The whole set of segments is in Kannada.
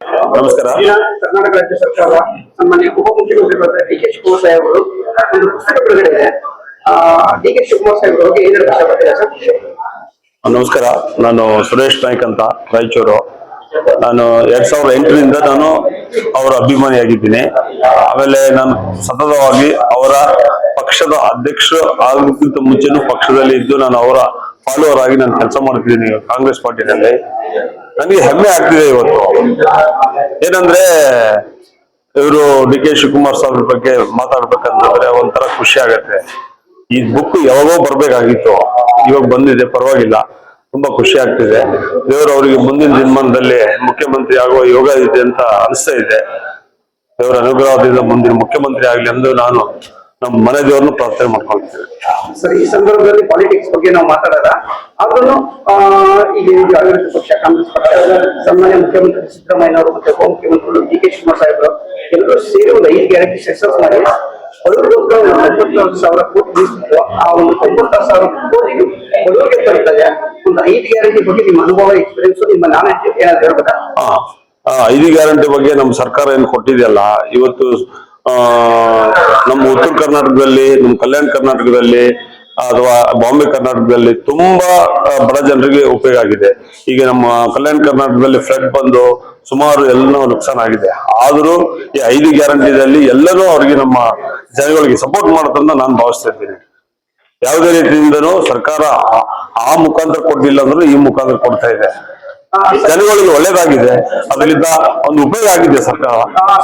ನಮಸ್ಕಾರ. ಕರ್ನಾಟಕ ರಾಜ್ಯ ಸರ್ಕಾರ ಸನ್ಮಾನ್ಯ ಉಪಮುಖ್ಯಮಂತ್ರಿಗಳಾದ ಡಿ ಕೆ ಶಿವಕುಮಾರ್ ಸಾಹೇಬರು ಒಂದು ಪುಸ್ತಕ ಬಿಡುಗಡೆ ಇದೆ. ಡಿ ಕೆ ಶಿವಕುಮಾರ್ ಸಾಹೇಬ್ ಅವರಿಗೆ ಏನಾದ್ರು ಕಷ್ಟಪಟ್ಟಿದ್ದಾರೆ ಸರ್? ನಮಸ್ಕಾರ. ನಾನು ಸುರೇಶ್ ನಾಯ್ಕ್ ಅಂತ ರಾಯಚೂರು. ನಾನು ಎರಡ್ ಸಾವಿರದ ಎಂಟರಿಂದ ನಾನು ಅವರ ಅಭಿಮಾನಿಯಾಗಿದ್ದೀನಿ. ಆಮೇಲೆ ನಾನು ಸತತವಾಗಿ ಅವರ ಪಕ್ಷದ ಅಧ್ಯಕ್ಷರು ಆಗೋದಕ್ಕಿಂತ ಮುಂಚೆನೂ ಪಕ್ಷದಲ್ಲಿ ಇದ್ದು ನಾನು ಅವರ ಫಾಲೋವರ್ ಆಗಿ ನಾನು ಕೆಲಸ ಮಾಡ್ತಿದ್ದೀನಿ ಕಾಂಗ್ರೆಸ್ ಪಾರ್ಟಿನಲ್ಲಿ. ನನಗೆ ಹೆಮ್ಮೆ ಆಗ್ತಿದೆ ಇವತ್ತು ಏನಂದ್ರೆ ಇವರು ಡಿ ಕೆ ಶಿವಕುಮಾರ್ ಸ್ವಾಮಿ ಬಗ್ಗೆ ಮಾತಾಡ್ಬೇಕಂತಂದ್ರೆ ಒಂಥರ ಖುಷಿ ಆಗತ್ತೆ. ಈ ಬುಕ್ ಯಾವಾಗೋ ಬರ್ಬೇಕಾಗಿತ್ತು. ಇವಾಗ ಬಂದಿದೆ, ಪರವಾಗಿಲ್ಲ. ತುಂಬಾ ಖುಷಿ ಆಗ್ತಿದೆ. ದೇವರು ಅವರಿಗೆ ಮುಂದಿನ ದಿನಮಾನದಲ್ಲಿ ಮುಖ್ಯಮಂತ್ರಿ ಆಗುವ ಯೋಗ ಇದೆ ಅಂತ ಅನಿಸ್ತಾ ಇದೆ. ದೇವರ ಅನುಗ್ರಹದಿಂದ ಮುಂದಿನ ಮುಖ್ಯಮಂತ್ರಿ ಆಗ್ಲಿ ಎಂದು ನಾನು ನಮ್ಮ ಮನೆ ದೇವರನ್ನು ಪ್ರಾರ್ಥನೆ ಮಾಡ್ಕೊಳ್ತೇವೆ ಸರ್, ಈ ಸಂದರ್ಭದಲ್ಲಿ ಪಾಲಿಟಿಕ್ಸ್ ಬಗ್ಗೆ ನಾವು ಮಾತಾಡಲ್ಲ ಆದ್ರೂ ಈಗ ಆಡಳಿತ ಪಕ್ಷ, ಕಾಂಗ್ರೆಸ್ ಪಕ್ಷ, ಸನ್ಮಾನ್ಯ ಮುಖ್ಯಮಂತ್ರಿ ಸಿದ್ದರಾಮಯ್ಯ ಅವರು ಮತ್ತೆ ಉಪಮುಖ್ಯಮಂತ್ರಿಗಳು ಡಿ ಕೆ ಶಿವಕುಮಾರ್ ಸಾಹೇಬರು ಎಲ್ಲರೂ ಸೇರಿ ಒಂದು ಐದು ಗ್ಯಾರಂಟಿ ಸಕ್ಸಸ್ ಮಾಡಿ ಬಡವರಿಗೋಸ್ಕರ ಒಂದು ಸಾವಿರ ಕೋಟಿ ಆ ಒಂದು ಸಾವಿರ ಕೋಟಿ ಒಂದು ಐದು ಗ್ಯಾರಂಟಿ ಬಗ್ಗೆ ನಿಮ್ಮ ಅನುಭವ ಎಕ್ಸ್ಪೀರಿಯನ್ಸ್ ನಿಮ್ಮ ನಾನೇ ಏನಾದ್ರು ಹೇಳ್ಬೇಕಾ? ಐದು ಗ್ಯಾರಂಟಿ ಬಗ್ಗೆ ನಮ್ಮ ಸರ್ಕಾರ ಏನು ಕೊಟ್ಟಿದೆಯಲ್ಲ, ಇವತ್ತು ನಮ್ಮ ಉತ್ತರ ಕರ್ನಾಟಕದಲ್ಲಿ, ನಮ್ಮ ಕಲ್ಯಾಣ ಕರ್ನಾಟಕದಲ್ಲಿ ಅಥವಾ ಬಾಂಬೆ ಕರ್ನಾಟಕದಲ್ಲಿ ತುಂಬಾ ಬಡ ಜನರಿಗೆ ಉಪಯೋಗ ಆಗಿದೆ. ಈಗ ನಮ್ಮ ಕಲ್ಯಾಣ ಕರ್ನಾಟಕದಲ್ಲಿ ಫ್ಲಡ್ ಬಂದು ಸುಮಾರು ಎಲ್ಲ ನುಕ್ಸಾನ್ ಆಗಿದೆ. ಆದರೂ ಈ ಐದು ಗ್ಯಾರಂಟಿದಲ್ಲಿ ಎಲ್ಲರೂ ಅವರಿಗೆ ನಮ್ಮ ಜನಗಳಿಗೆ ಸಪೋರ್ಟ್ ಮಾಡುತ್ತಂತ ನಾನು ಭಾವಿಸ್ತಾ ಇದ್ದೀನಿ. ಯಾವುದೇ ರೀತಿಯಿಂದನೂ ಸರ್ಕಾರ ಆ- ಆ ಮುಖಾಂತರ ಕೊಡ್ಲಿಲ್ಲ ಅಂದ್ರೆ ಈ ಮುಖಾಂತರ ಕೊಡ್ತಾ ಇದೆ. ಜನಗಳಿಗೆ ಒಳ್ಳೇದಾಗಿದೆ. ಅದರಿಂದ ಒಂದು ಉಪಯೋಗ ಆಗಿದೆ ಸರ್ಕಾರ.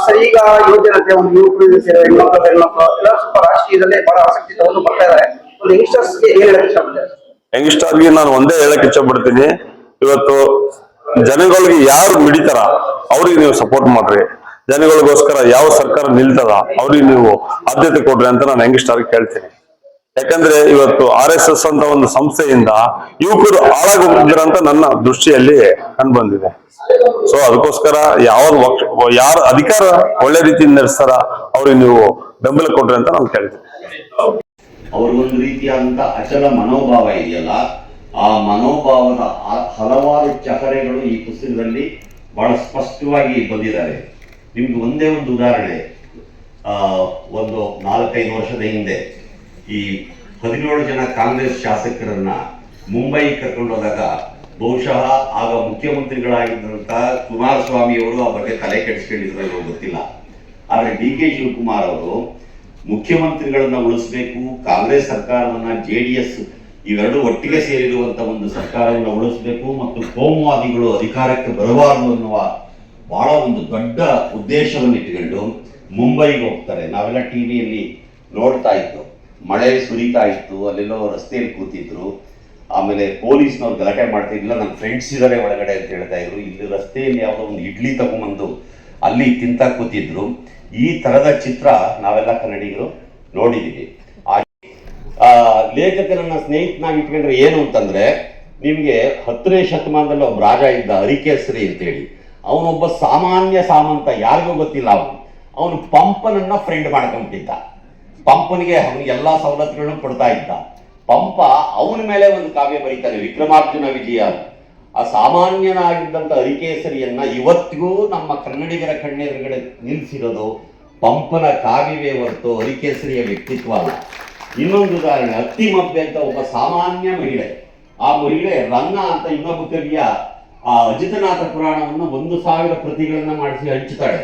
ಸರ್ ಈಗ ಯುವಜನತೆ ಒಂದು ಯುವಕರು ಹೆಣ್ಮಕ್ಳು ಹೆಣ್ಮಕ್ಳು ಎಲ್ಲ ಸ್ವಲ್ಪ ರಾಜಕೀಯದಲ್ಲೇ ಬಹಳ ಆಸಕ್ತಿ ತಗೊಂಡು ಬರ್ತಾ ಇದ್ದಾರೆ. ಒಂದು ಯಂಗ್ಸ್ಟರ್ಸ್ಗೆ ಏನ್ ಹೇಳಕ್ ಇಷ್ಟಪಡ್ತಾರೆ? ಯಂಗ್ಸ್ಟರ್ಗೆ ನಾನು ಒಂದೇ ಹೇಳಕ್ ಇಷ್ಟಪಡ್ತೀನಿ. ಇವತ್ತು ಜನಗಳಿಗೆ ಯಾರು ಮಿಡಿತಾರ ಅವ್ರಿಗೆ ನೀವು ಸಪೋರ್ಟ್ ಮಾಡ್ರಿ. ಜನಗಳಿಗೋಸ್ಕರ ಯಾವ ಸರ್ಕಾರ ನಿಲ್ತದ ಅವ್ರಿಗೆ ನೀವು ಆದ್ಯತೆ ಕೊಡ್ರಿ ಅಂತ ನಾನು ಯಂಗ್ಸ್ಟರ್ ಕೇಳ್ತೀನಿ. ಯಾಕಂದ್ರೆ ಇವತ್ತು ಆರ್ ಎಸ್ ಎಸ್ ಅಂತ ಒಂದು ಸಂಸ್ಥೆಯಿಂದ ಯುವಕರು ಹಾಳಾಗೋಗಿದ್ರ ಅಂತ ನನ್ನ ದೃಷ್ಟಿಯಲ್ಲಿ ಕಂಡು ಬಂದಿದೆ ಸೊ ಅದಕ್ಕೋಸ್ಕರ ಯಾವ ಯಾರ ಅಧಿಕಾರ ಒಳ್ಳೆ ರೀತಿಯಿಂದ ನಡೆಸ್ತಾರ ಅವ್ರಿಗೆ ನೀವು ಬೆಂಬಲ ಕೊಟ್ರಿ ಅಂತ ನಾನು ಕೇಳ್ತೀನಿ. ಅವ್ರಿಗೊಂದು ರೀತಿಯಾದಂತ ಅಚಲ ಮನೋಭಾವ ಇದೆಯಲ್ಲ, ಆ ಮನೋಭಾವದ ಹಲವಾರು ಚಹರೆಗಳು ಈ ಪುಸ್ತಕದಲ್ಲಿ ಬಹಳ ಸ್ಪಷ್ಟವಾಗಿ ಬಂದಿದ್ದಾರೆ. ನಿಮ್ಗೆ ಒಂದೇ ಒಂದು ಉದಾಹರಣೆ ಒಂದು ನಾಲ್ಕೈದು ವರ್ಷದ ಹಿಂದೆ. ಈ ಹದಿನೇಳು ಜನ ಕಾಂಗ್ರೆಸ್ ಶಾಸಕರನ್ನ ಮುಂಬೈ ಕರ್ಕೊಂಡೋದಾಗ ಬಹುಶಃ ಆಗ ಮುಖ್ಯಮಂತ್ರಿಗಳಾಗಿದ್ದಂತ ಕುಮಾರಸ್ವಾಮಿ ಅವರು ಆ ಬಗ್ಗೆ ತಲೆ ಕೆಡಿಸ್ಕೊಂಡಿದ್ರು ಗೊತ್ತಿಲ್ಲ. ಆದ್ರೆ ಡಿ ಕೆ ಶಿವಕುಮಾರ್ ಅವರು ಮುಖ್ಯಮಂತ್ರಿಗಳನ್ನ ಉಳಿಸಬೇಕು, ಕಾಂಗ್ರೆಸ್ ಸರ್ಕಾರವನ್ನ ಜೆ ಡಿ ಎಸ್ ಇವೆರಡು ಒಟ್ಟಿಗೆ ಸೇರಿರುವಂತ ಒಂದು ಸರ್ಕಾರವನ್ನು ಉಳಿಸಬೇಕು ಮತ್ತು ಕೋಮುವಾದಿಗಳು ಅಧಿಕಾರಕ್ಕೆ ಬರಬಾರದು ಅನ್ನುವ ಬಹಳ ಒಂದು ದೊಡ್ಡ ಉದ್ದೇಶವನ್ನು ಇಟ್ಟುಕೊಂಡು ಮುಂಬೈಗೆ ಹೋಗ್ತಾರೆ. ನಾವೆಲ್ಲ ಟಿವಿಯಲ್ಲಿ ನೋಡ್ತಾ ಇದ್ದು. ಮಳೆ ಸುರಿತಾ ಇತ್ತು, ಅಲ್ಲೆಲ್ಲೋ ರಸ್ತೆಯಲ್ಲಿ ಕೂತಿದ್ರು. ಆಮೇಲೆ ಪೊಲೀಸ್ನವ್ರು ಗಲಾಟೆ ಮಾಡ್ತಾ ಇಲ್ಲ ನನ್ನ ಫ್ರೆಂಡ್ಸ್ ಇದ್ದಾರೆ ಒಳಗಡೆ ಅಂತ ಹೇಳ್ತಾ ಇದ್ರು. ಇಲ್ಲಿ ರಸ್ತೆಯಲ್ಲಿ ಯಾವುದೋ ಒಂದು ಇಡ್ಲಿ ತಗೊಂಬಂದು ಅಲ್ಲಿ ತಿಂತ ಕೂತಿದ್ರು. ಈ ತರದ ಚಿತ್ರ ನಾವೆಲ್ಲ ಕನ್ನಡಿಗರು ಲೇಖಕನನ್ನ ಲೇಖಕರನ್ನ ಸ್ನೇಹಿತನಾಗಿ ಇಟ್ಕೊಂಡ್ರೆ ಏನು ಅಂತಂದ್ರೆ, ನಿಮ್ಗೆ ಹತ್ತನೇ ಶತಮಾನದಲ್ಲಿ ಒಬ್ಬ ರಾಜ ಇದ್ದ ಹರಿಕೇಸರಿ ಅಂತೇಳಿ. ಅವನೊಬ್ಬ ಸಾಮಾನ್ಯ ಸಾಮಂತ, ಯಾರಿಗೂ ಗೊತ್ತಿಲ್ಲ ಅವನು. ಅವನು ಪಂಪನನ್ನ ಫ್ರೆಂಡ್ ಮಾಡ್ಕೊಂಬಿಟ್ಟಿದ್ದ ಪಂಪನಿಗೆ ಅವನಿಗೆ ಎಲ್ಲಾ ಸವಲತ್ತುಗಳನ್ನು ಕೊಡ್ತಾ ಇದ್ದ. ಪಂಪ ಅವನ ಮೇಲೆ ಒಂದು ಕಾವ್ಯ ಬರೀತಾನೆ, ವಿಕ್ರಮಾರ್ಜುನ ವಿಜಯ. ಆ ಸಾಮಾನ್ಯನಾಗಿದ್ದಂತ ಹರಿಕೇಸರಿಯನ್ನ ಇವತ್ತಿಗೂ ನಮ್ಮ ಕನ್ನಡಿಗರ ಕಣ್ಣೆದುರುಗಡೆ ನಿಲ್ಲಿಸಿರೋದು ಪಂಪನ ಕಾವ್ಯವೇ ಹೊರತು ಹರಿಕೇಸರಿಯ ವ್ಯಕ್ತಿತ್ವ ಅಲ್ಲ. ಇನ್ನೊಂದು ಉದಾಹರಣೆ ಅತ್ತಿಮಬ್ಬೆ ಅಂತ ಒಬ್ಬ ಸಾಮಾನ್ಯ ಮಹಿಳೆ. ಆ ಮಹಿಳೆ ರನ್ನ ಅಂತ ಇನ್ನೊಬ್ಬ ಕವಿಯ ಆ ಅಜಿತನಾಥ ಪುರಾಣವನ್ನು ಒಂದು ಸಾವಿರ ಪ್ರತಿಗಳನ್ನ ಮಾಡಿಸಿ ಹಂಚುತ್ತಾಳೆ.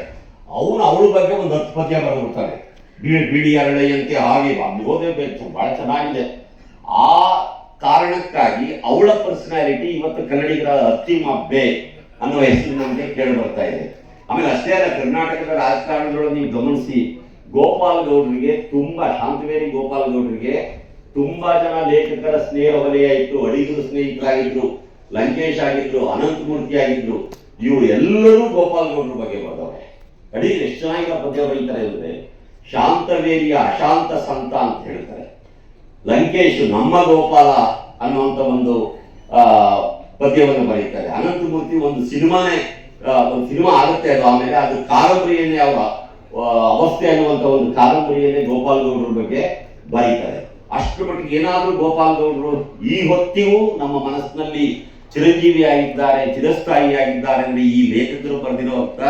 ಅವನು ಅವಳ ಬಗ್ಗೆ ಒಂದು ಹತ್ತು ಪದ್ಯ ಬರೆದಿರ್ತಾನೆ ಬಿಳಿ ಅರಳೆಯಂತೆ ಹಾಗೆ ಓದಬೇಕು ಬಹಳ ಚೆನ್ನಾಗಿದೆ. ಆ ಕಾರಣಕ್ಕಾಗಿ ಅವಳ ಪರ್ಸನಾಲಿಟಿ ಇವತ್ತು ಕನ್ನಡಿಗರ ಅತ್ತಿಮಬ್ಬೆ ಅನ್ನುವ ಹೆಸರು ನಮಗೆ ಕೇಳಿ ಬರ್ತಾ ಇದೆ. ಆಮೇಲೆ ಅಷ್ಟೇ ಅಲ್ಲ, ಕರ್ನಾಟಕದ ರಾಜಕಾರಣದೊಳಗೆ ನೀವು ಗಮನಿಸಿ, ಗೋಪಾಲ್ ಗೌಡ್ರಿಗೆ ತುಂಬಾ, ಶಾಂತವೇರಿ ಗೋಪಾಲ್ ಗೌಡ್ರಿಗೆ ತುಂಬಾ ಜನ ಲೇಖಕರ ಸ್ನೇಹ ವಲಯ ಇತ್ತು. ಅಡಿಗರು ಸ್ನೇಹಿತರಾಗಿದ್ರು, ಲಂಕೇಶ್ ಆಗಿದ್ರು, ಅನಂತಮೂರ್ತಿ ಆಗಿದ್ರು. ಇವರು ಎಲ್ಲರೂ ಗೋಪಾಲ್ ಗೌಡ್ರ ಬಗ್ಗೆ ಬರೆದವ್ರೆ. ಅಡಿಗರು ಎಷ್ಟು ಚೆನ್ನಾಗಿ ಪದ್ಯ ಬರೀತಾರೆ ಅಂದ್ರೆ ಶಾಂತವೇರಿಯ ಅಶಾಂತ ಸಂತ ಅಂತ ಹೇಳ್ತಾರೆ. ಲಂಕೇಶ್ ನಮ್ಮ ಗೋಪಾಲ ಅನ್ನುವಂತ ಒಂದು ಪದ್ಯವನ್ನು ಬರೀತಾರೆ. ಅನಂತಮೂರ್ತಿ ಒಂದು ಸಿನಿಮಾನೇ ಒಂದು ಸಿನಿಮಾ ಆಗುತ್ತೆ ಅದು ಆಮೇಲೆ. ಅದು ಕಾದಂಬರಿಯನ್ನೇ ಅವರ ಅವಸ್ಥೆ ಅನ್ನುವಂತ ಒಂದು ಕಾದಂಬರಿಯನ್ನೇ ಗೋಪಾಲ್ ಗೌಡ್ರ ಬಗ್ಗೆ ಬರೀತಾರೆ. ಅಷ್ಟರ ಮಟ್ಟಿಗೆ ಏನಾದ್ರೂ ಗೋಪಾಲ್ ಗೌಡರು ಈ ಹೊತ್ತಿಗೂ ನಮ್ಮ ಮನಸ್ಸಿನಲ್ಲಿ ಚಿರಂಜೀವಿಯಾಗಿದ್ದಾರೆ, ಚಿರಸ್ಥಾಯಿಯಾಗಿದ್ದಾರೆ ಅಂದ್ರೆ ಈ ಲೇಖಕರು ಬರೆದಿರುವಂತ